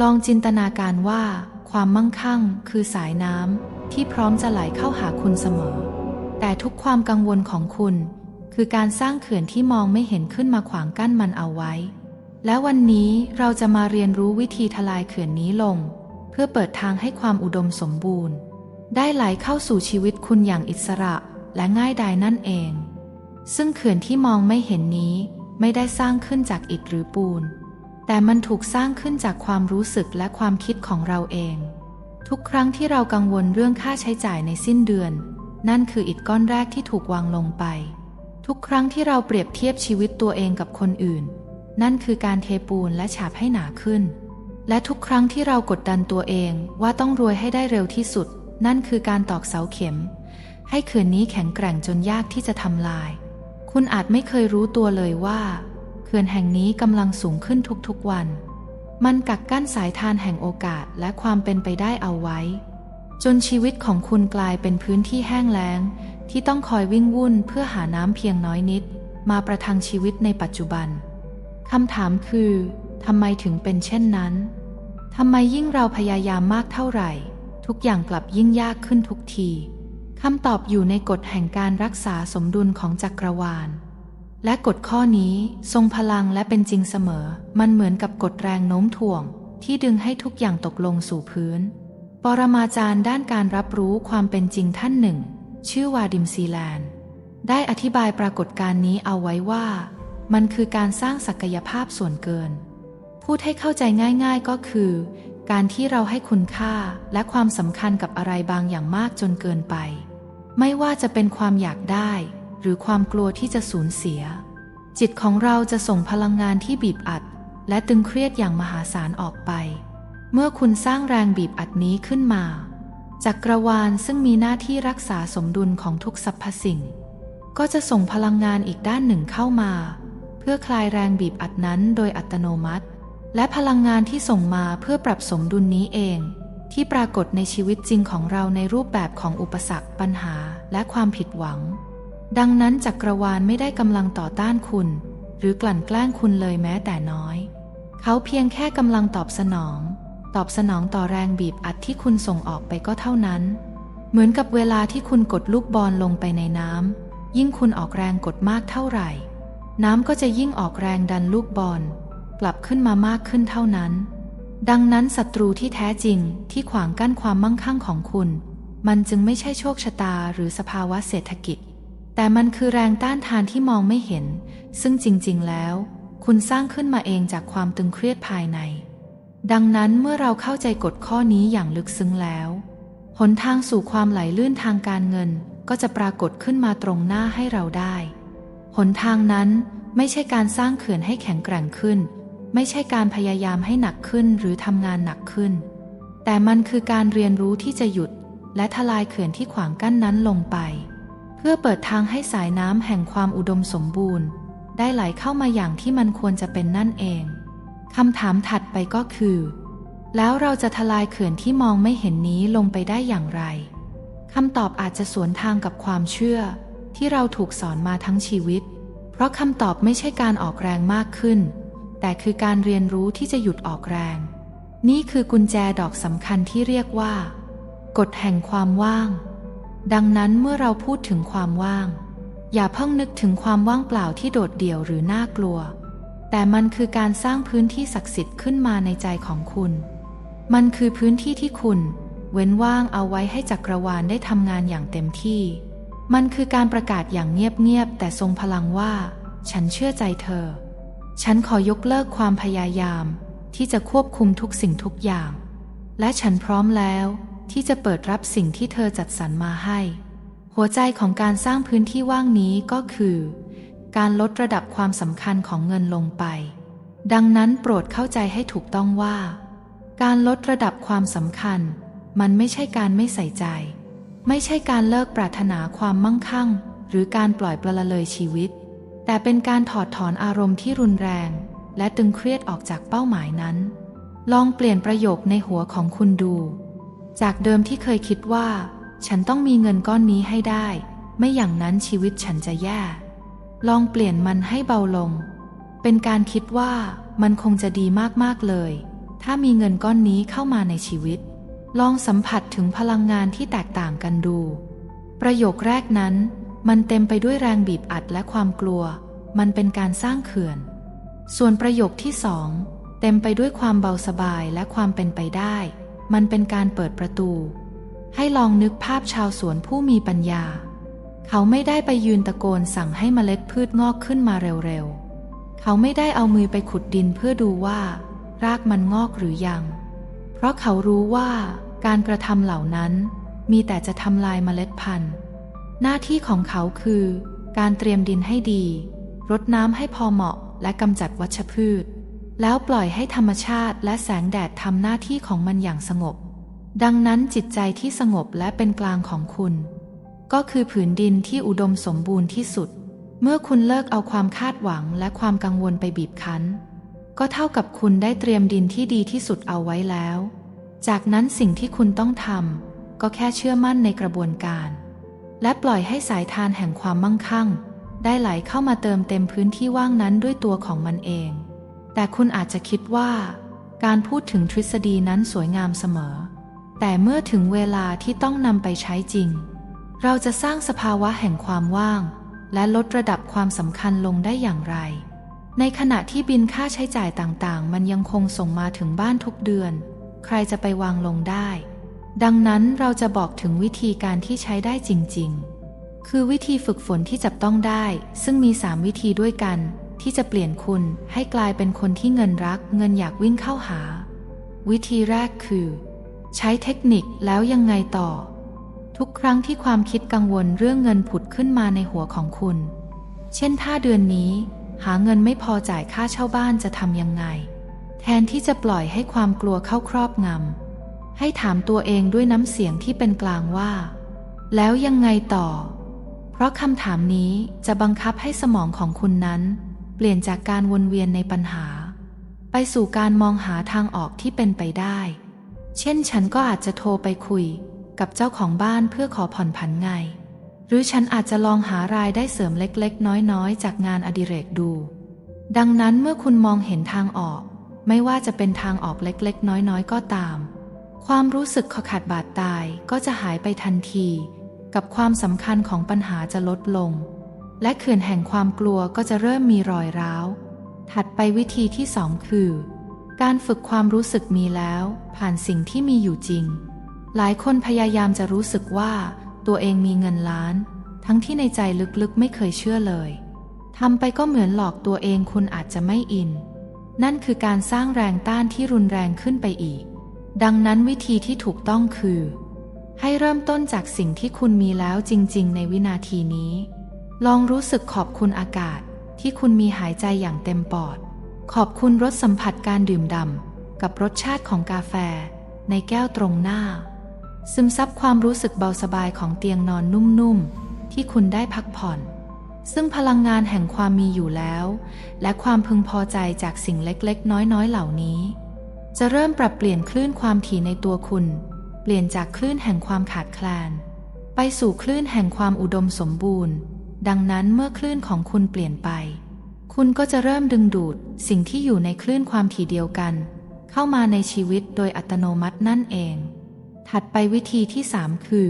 ลองจินตนาการว่า ความมั่งคั่งคือสายน้ำที่พร้อมจะไหลเข้าหาคุณเสมอ แต่ทุกความกังวลของคุณ คือการสร้างเขื่อนที่มองไม่เห็นขึ้นมาขวางกั้นมันเอาไว้ และวันนี้เราจะมาเรียนรู้วิธีทลายเขื่อนนี้ลง เพื่อเปิดทางให้ความอุดมสมบูรณ์ ได้ไหลเข้าสู่ชีวิตคุณอย่างอิสระและง่ายดายนั่นเอง ซึ่งเขื่อนที่มองไม่เห็นนี้ไม่ได้สร้างขึ้นจากอิฐหรือปูน แต่มันถูกสร้างขึ้นจากความรู้สึกและความคิดของเราเอง ทุกครั้งที่เรากังวลเรื่องค่าใช้จ่ายในสิ้นเดือน นั่นคืออิฐก้อนแรกที่ถูกวางลงไป ทุกครั้งที่เราเปรียบเทียบชีวิตตัวเองกับคนอื่น นั่นคือการเทปูนและฉาบให้หนาขึ้น และทุกครั้งที่เรากดดันตัวเองว่าต้องรวยให้ได้เร็วที่สุด นั่นคือการตอกเสาเข็ม ให้เขื่อนนี้แข็งแกร่งจนยากที่จะทำลาย คุณอาจไม่เคยรู้ตัวเลยว่า ขื่อนแห่งนี้กำลังสูงขึ้นทุกๆวัน มันกักกั้นสายทานแห่งโอกาสและความเป็นไปได้เอาไว้ จนชีวิตของคุณกลายเป็นพื้นที่แห้งแล้ง ที่ต้องคอยวิ่งวุ่นเพื่อหาน้ำเพียงน้อยนิด มาประทังชีวิตในปัจจุบันคำถามคือทำไมถึงเป็นเช่นนั้นทำไมยิ่งเราพยายามมากเท่าไหร่ ทุกอย่างกลับยิ่งยากขึ้นทุกทีคำตอบอยู่ในกฎแห่งการรักษาสมดุลของจักรวาล และกฎข้อนี้ทรงพลังและเป็นจริงเสมอ มันเหมือนกับกฎแรงโน้มถ่วง ที่ดึงให้ทุกอย่างตกลงสู่พื้น ปรมาจารย์ด้านการรับรู้ความเป็นจริงท่านหนึ่ง ชื่อวาดิมซีแลนด์ ได้อธิบายปรากฏการณ์นี้เอาไว้ว่า มันคือการสร้างศักยภาพส่วนเกิน พูดให้เข้าใจง่าย ๆก็คือ การที่เราให้คุณค่าและความสำคัญกับอะไรบางอย่างมากจนเกินไป ไม่ว่าจะเป็นความอยากได้ หรือความกลัวที่จะสูญเสีย จิตของเราจะส่งพลังงานที่บีบอัด และตึงเครียดอย่างมหาศาลออกไป เมื่อคุณสร้างแรงบีบอัดนี้ขึ้นมาจักกรวาลซึ่งมีหน้าที่รักษาสมดุลของทุกสรรพสิ่ง ก็จะส่งพลังงานอีกด้านหนึ่งเข้ามา เพื่อคลายแรงบีบอัดนั้นโดยอัตโนมัติ และพลังงานที่ส่งมาเพื่อปรับสมดุลนี้เอง ที่ปรากฏในชีวิตจริงของเราในรูปแบบของอุปสรรคปัญหาและความผิดหวัง ดังนั้นจักรวาลไม่ได้กำลังต่อต้านคุณ หรือกลั่นแกล้งคุณเลยแม้แต่น้อย เขาเพียงแค่กำลังตอบสนอง ตอบสนองต่อแรงบีบอัดที่คุณส่งออกไปก็เท่านั้น เหมือนกับเวลาที่คุณกดลูกบอลลงไปในน้ำยิ่งคุณออกแรงกดมากเท่าไหร่ น้ำก็จะยิ่งออกแรงดันลูกบอล กลับขึ้นมามากขึ้นเท่านั้น ดังนั้นศัตรูที่แท้จริงที่ขวางกั้นความมั่งคั่งของคุณ มันจึงไม่ใช่โชคชะตาหรือสภาวะเศรษฐกิจ แต่มันคือแรงต้านทานที่มองไม่เห็น ซึ่งจริงๆ แล้ว คุณสร้างขึ้นมาเองจากความตึงเครียดภายใน ดังนั้นเมื่อเราเข้าใจกฎข้อนี้อย่างลึกซึ้งแล้วหนทางสู่ความไหลลื่นทางการเงินก็จะปรากฏขึ้นมาตรงหน้าให้เราได้หนทางนั้นไม่ใช่การสร้างเขื่อนให้แข็งแกร่งขึ้น ไม่ใช่การพยายามให้หนักขึ้นหรือทำงานหนักขึ้น แต่มันคือการเรียนรู้ที่จะหยุด และทลายเขื่อนที่ขวางกั้นนั้นลงไป พื่อเปิดทางให้สายน้ำแห่งความอุดมสมบูรณ์ ได้ไหลเข้ามาอย่างที่มันควรจะเป็นนั่นเองคำถามถัดไปก็คือ แล้วเราจะทลายเขื่อนที่มองไม่เห็นนี้ลงไปได้อย่างไรคำตอบอาจจะสวนทางกับความเชื่อ ที่เราถูกสอนมาทั้งชีวิต เพราะคำตอบไม่ใช่การออกแรงมากขึ้น แต่คือการเรียนรู้ที่จะหยุดออกแรง นี่คือกุญแจดอกสำคัญที่เรียกว่า กฎแห่งความว่าง ดังนั้นเมื่อเราพูดถึงความว่าง อย่าเพิ่งนึกถึงความว่างเปล่าที่โดดเดี่ยวหรือน่ากลัว แต่มันคือการสร้างพื้นที่ศักดิ์สิทธิ์ขึ้นมาในใจของคุณ มันคือพื้นที่ที่คุณ เว้นว่างเอาไว้ให้จักรวาลได้ทำงานอย่างเต็มที่ มันคือการประกาศอย่างเงียบๆแต่ทรงพลังว่า ฉันเชื่อใจเธอ ฉันขอยกเลิกความพยายาม ที่จะควบคุมทุกสิ่งทุกอย่าง และฉันพร้อมแล้ว ที่จะเปิดรับสิ่งที่เธอจัดสรรมาให้ หัวใจของการสร้างพื้นที่ว่างนี้ก็คือ การลดระดับความสำคัญของเงินลงไป ดังนั้นโปรดเข้าใจให้ถูกต้องว่า การลดระดับความสำคัญ มันไม่ใช่การไม่ใส่ใจ ไม่ใช่การเลิกปรารถนาความมั่งคั่ง หรือการปล่อยปละเลยชีวิต แต่เป็นการถอดถอนอารมณ์ที่รุนแรง และตึงเครียดออกจากเป้าหมายนั้น ลองเปลี่ยนประโยคในหัวของคุณดู จากเดิมที่เคยคิดว่า ฉันต้องมีเงินก้อนนี้ให้ได้ ไม่อย่างนั้นชีวิตฉันจะแย่ ลองเปลี่ยนมันให้เบาลง เป็นการคิดว่ามันคงจะดีมากๆเลย ถ้ามีเงินก้อนนี้เข้ามาในชีวิต ลองสัมผัสถึงพลังงานที่แตกต่างกันดู ประโยคแรกนั้น มันเต็มไปด้วยแรงบีบอัดและความกลัว มันเป็นการสร้างเขื่อน ส่วนประโยคที่สองเต็มไปด้วยความเบาสบายและความเป็นไปได้ มันเป็นการเปิดประตู ให้ลองนึกภาพชาวสวนผู้มีปัญญา เขาไม่ได้ไปยืนตะโกนสั่งให้เมล็ดพืชงอกขึ้นมาเร็วๆ เขาไม่ได้เอามือไปขุดดินเพื่อดูว่า รากมันงอกหรือยัง เพราะเขารู้ว่าการกระทำเหล่านั้น มีแต่จะทำลายเมล็ดพันธุ์ หน้าที่ของเขาคือ การเตรียมดินให้ดี รดน้ำให้พอเหมาะและกำจัดวัชพืช แล้วปล่อยให้ธรรมชาติและแสงแดดทำหน้าที่ของมันอย่างสงบ ดังนั้นจิตใจที่สงบและเป็นกลางของคุณ ก็คือผืนดินที่อุดมสมบูรณ์ที่สุด เมื่อคุณเลิกเอาความคาดหวังและความกังวลไปบีบคั้น ก็เท่ากับคุณได้เตรียมดินที่ดีที่สุดเอาไว้แล้ว จากนั้นสิ่งที่คุณต้องทำก็แค่เชื่อมั่นในกระบวนการ และปล่อยให้สายทานแห่งความมั่งคั่ง ได้ไหลเข้ามาเติมเต็มพื้นที่ว่างนั้นด้วยตัวของมันเอง แต่คุณอาจจะคิดว่า การพูดถึงทฤษฎีนั้นสวยงามเสมอ แต่เมื่อถึงเวลาที่ต้องนำไปใช้จริง เราจะสร้างสภาวะแห่งความว่าง และลดระดับความสำคัญลงได้อย่างไร ในขณะที่บินค่าใช้จ่ายต่างๆ มันยังคงส่งมาถึงบ้านทุกเดือน ใครจะไปวางลงได้ ดังนั้นเราจะบอกถึงวิธีการที่ใช้ได้จริง ๆ คือวิธีฝึกฝนที่จับต้องได้ ซึ่งมี 3 วิธีด้วยกัน ที่จะเปลี่ยนคุณให้กลายเป็นคนที่เงินรัก เงินอยากวิ่งเข้าหา วิธีแรกคือ ใช้เทคนิคแล้วยังไงต่อ ทุกครั้งที่ความคิดกังวลเรื่องเงินผุดขึ้นมาในหัวของคุณ เช่นถ้าเดือนนี้ หาเงินไม่พอจ่ายค่าเช่าบ้านจะทำยังไง แทนที่จะปล่อยให้ความกลัวเข้าครอบงำให้ถามตัวเองด้วยน้ำเสียงที่เป็นกลางว่า แล้วยังไงต่อ เพราะคำถามนี้จะบังคับให้สมองของคุณนั้น เปลี่ยนจากการวนเวียนในปัญหา ไปสู่การมองหาทางออกที่เป็นไปได้ เช่นฉันก็อาจจะโทรไปคุยกับเจ้าของบ้านเพื่อขอผ่อนผันไง หรือฉันอาจจะลองหารายได้เสริมเล็กๆ น้อยๆ จากงานอดิเรกดู ดังนั้นเมื่อคุณมองเห็นทางออก ไม่ว่าจะเป็นทางออกเล็กๆ น้อยๆ ก็ตาม ความรู้สึกขอขาดบาดตายก็จะหายไปทันที กับความสำคัญของปัญหาจะลดลง และเขื่อนแห่งความกลัวก็จะเริ่มมีรอยร้าว ถัดไปวิธีที่สองคือ การฝึกความรู้สึกมีแล้ว ผ่านสิ่งที่มีอยู่จริง หลายคนพยายามจะรู้สึกว่า ตัวเองมีเงินล้าน ทั้งที่ในใจลึกๆไม่เคยเชื่อเลยทำไปก็เหมือนหลอกตัวเองคุณอาจจะไม่อิน นั่นคือการสร้างแรงต้านที่รุนแรงขึ้นไปอีก ดังนั้นวิธีที่ถูกต้องคือ ให้เริ่มต้นจากสิ่งที่คุณมีแล้วจริง ๆ ในวินาทีนี้ ลองรู้สึกขอบคุณอากาศที่คุณมีหายใจอย่างเต็มปอด ขอบคุณรสสัมผัสการดื่มด่ำกับรสชาติของกาแฟ ในแก้วตรงหน้า ซึมซับความรู้สึกเบาสบายของเตียงนอนนุ่มๆ ที่คุณได้พักผ่อน ซึ่งพลังงานแห่งความมีอยู่แล้ว และความพึงพอใจจากสิ่งเล็กๆ น้อยๆ เหล่านี้ จะเริ่มปรับเปลี่ยนคลื่นความถี่ในตัวคุณ เปลี่ยนจากคลื่นแห่งความขาดแคลน ไปสู่คลื่นแห่งความอุดมสมบูรณ์ ดังนั้นเมื่อคลื่นของคุณเปลี่ยนไป คุณก็จะเริ่มดึงดูดสิ่งที่อยู่ในคลื่นความถี่เดียวกัน เข้ามาในชีวิตโดยอัตโนมัตินั่นเอง ถัดไปวิธีที่ 3 คือ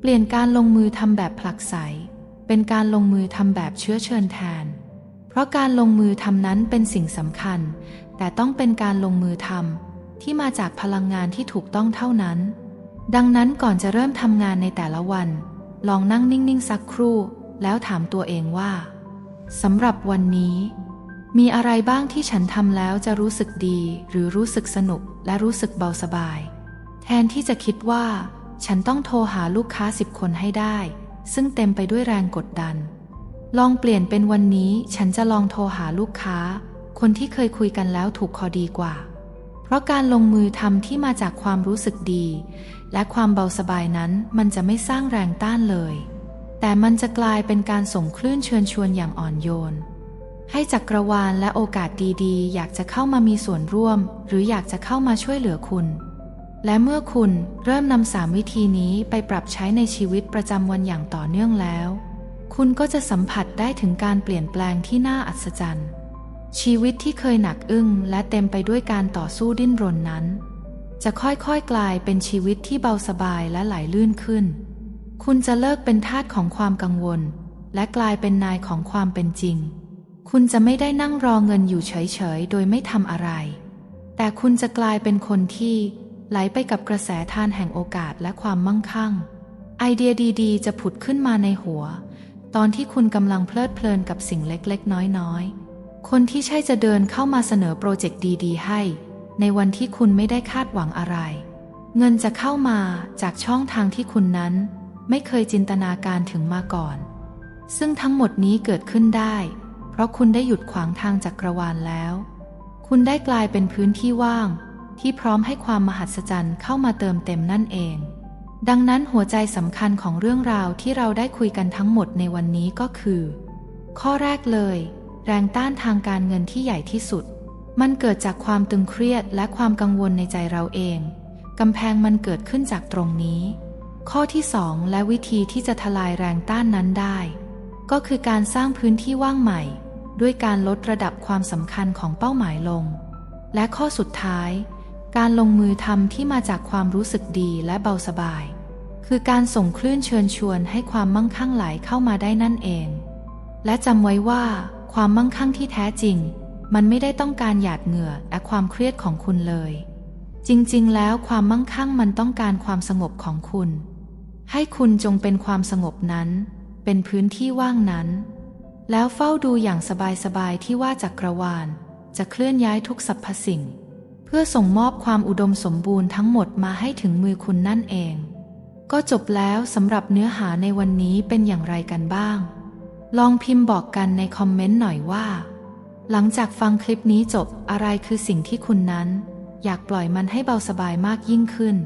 เปลี่ยนการลงมือทำแบบผลักไส เป็นการลงมือทำแบบเชื้อเชิญแทน เพราะการลงมือทำนั้นเป็นสิ่งสำคัญ แต่ต้องเป็นการลงมือทำที่มาจากพลังงานที่ถูกต้องเท่านั้น ดังนั้นก่อนจะเริ่มทำงานในแต่ละวัน ลองนั่งนิ่งๆสักครู่ แล้วถามตัวเองว่าสำหรับวันนี้ มีอะไรบ้างที่ฉันทำแล้วจะรู้สึกดีหรือรู้สึกสนุกและรู้สึกเบาสบาย แทนที่จะคิดว่า ฉันต้องโทรหาลูกค้าสิบคนให้ได้ ซึ่งเต็มไปด้วยแรงกดดัน ลองเปลี่ยนเป็นวันนี้ฉันจะลองโทรหาลูกค้า คนที่เคยคุยกันแล้วถูกคอดีกว่า เพราะการลงมือทำที่มาจากความรู้สึกดี และความเบาสบายนั้นมันจะไม่สร้างแรงต้านเลย แต่มันจะกลายเป็นการส่งคลื่นเชิญชวนอย่างอ่อนโยน ให้จักรวาลและโอกาสดีๆ อยากจะเข้ามามีส่วนร่วม หรืออยากจะเข้ามาช่วยเหลือคุณ และเมื่อคุณเริ่มนำสามวิธีนี้ไปปรับใช้ในชีวิตประจำวันอย่างต่อเนื่องแล้ว คุณก็จะสัมผัสได้ถึงการเปลี่ยนแปลงที่น่าอัศจรรย์ ชีวิตที่เคยหนักอึ้งและเต็มไปด้วยการต่อสู้ดิ้นรนนั้น จะค่อยๆกลายเป็นชีวิตที่เบาสบายและไหลลื่นขึ้น คุณจะเลิกเป็นทาสของความกังวล และกลายเป็นนายของความเป็นจริง คุณจะไม่ได้นั่งรอเงินอยู่เฉยๆ โดยไม่ทำอะไร แต่คุณจะกลายเป็นคนที่ไหลไปกับกระแสทานแห่งโอกาสและความมั่งคั่ง ไอเดียดีๆ จะผุดขึ้นมาในหัว ตอนที่คุณกำลังเพลิดเพลินกับสิ่งเล็กๆ น้อยๆ คนที่ใช่จะเดินเข้ามาเสนอโปรเจกต์ดีๆ ให้ ในวันที่คุณไม่ได้คาดหวังอะไร เงินจะเข้ามาจากช่องทางที่คุณนั้น ไม่เคยจินตนาการถึงมาก่อน ซึ่งทั้งหมดนี้เกิดขึ้นได้ เพราะคุณได้หยุดขวางทางจักรวาลแล้ว คุณได้กลายเป็นพื้นที่ว่าง ที่พร้อมให้ความมหัศจรรย์เข้ามาเติมเต็มนั่นเอง ดังนั้นหัวใจสำคัญของเรื่องราวที่เราได้คุยกันทั้งหมดในวันนี้ก็คือ ข้อแรกเลย แรงต้านทางการเงินที่ใหญ่ที่สุด มันเกิดจากความตึงเครียดและความกังวลในใจเราเองกำแพงมันเกิดขึ้นจากตรงนี้ ข้อที่สองและวิธีที่จะทลายแรงต้านนั้นได้ ก็คือการสร้างพื้นที่ว่างใหม่ ด้วยการลดระดับความสำคัญของเป้าหมายลง และข้อสุดท้าย การลงมือทำที่มาจากความรู้สึกดีและเบาสบาย คือการส่งคลื่นเชิญชวนให้ความมั่งคั่งไหลเข้ามาได้นั่นเอง และจำไว้ว่าความมั่งคั่งที่แท้จริง มันไม่ได้ต้องการหยาดเหงื่อและความเครียดของคุณเลย จริงๆ แล้วความมั่งคั่งมันต้องการความสงบของคุณ ให้คุณจงเป็นความสงบนั้น เป็นพื้นที่ว่างนั้น แล้วเฝ้าดูอย่างสบายๆที่ว่าจักรวาล จะเคลื่อนย้ายทุกสรรพสิ่ง เพื่อส่งมอบความอุดมสมบูรณ์ทั้งหมดมาให้ถึงมือคุณนั่นเอง ก็จบแล้วสำหรับเนื้อหาในวันนี้เป็นอย่างไรกันบ้าง ลองพิมพ์บอกกันในคอมเมนต์หน่อยว่า หลังจากฟังคลิปนี้จบอะไรคือสิ่งที่คุณนั้น อยากปล่อยมันให้เบาสบายมากยิ่งขึ้น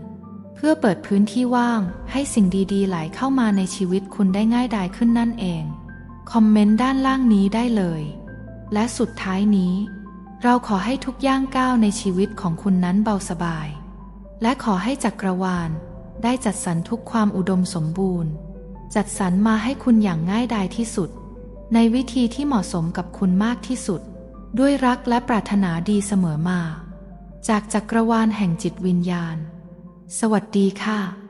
เพื่อเปิดพื้นที่ว่างให้สิ่งดีๆ ไหลเข้ามาในชีวิตคุณได้ง่ายดายขึ้นนั่นเอง คอมเมนต์ด้านล่างนี้ได้เลย และสุดท้ายนี้ เราขอให้ทุกย่างก้าวในชีวิตของคุณนั้นเบาสบาย และขอให้จักรวาลได้จัดสรรทุกความอุดมสมบูรณ์ จัดสรรมาให้คุณอย่างง่ายดายที่สุด ในวิธีที่เหมาะสมกับคุณมากที่สุด ด้วยรักและปรารถนาดีเสมอมา จากจักรวาลแห่งจิตวิญญาณ สวัสดีค่ะ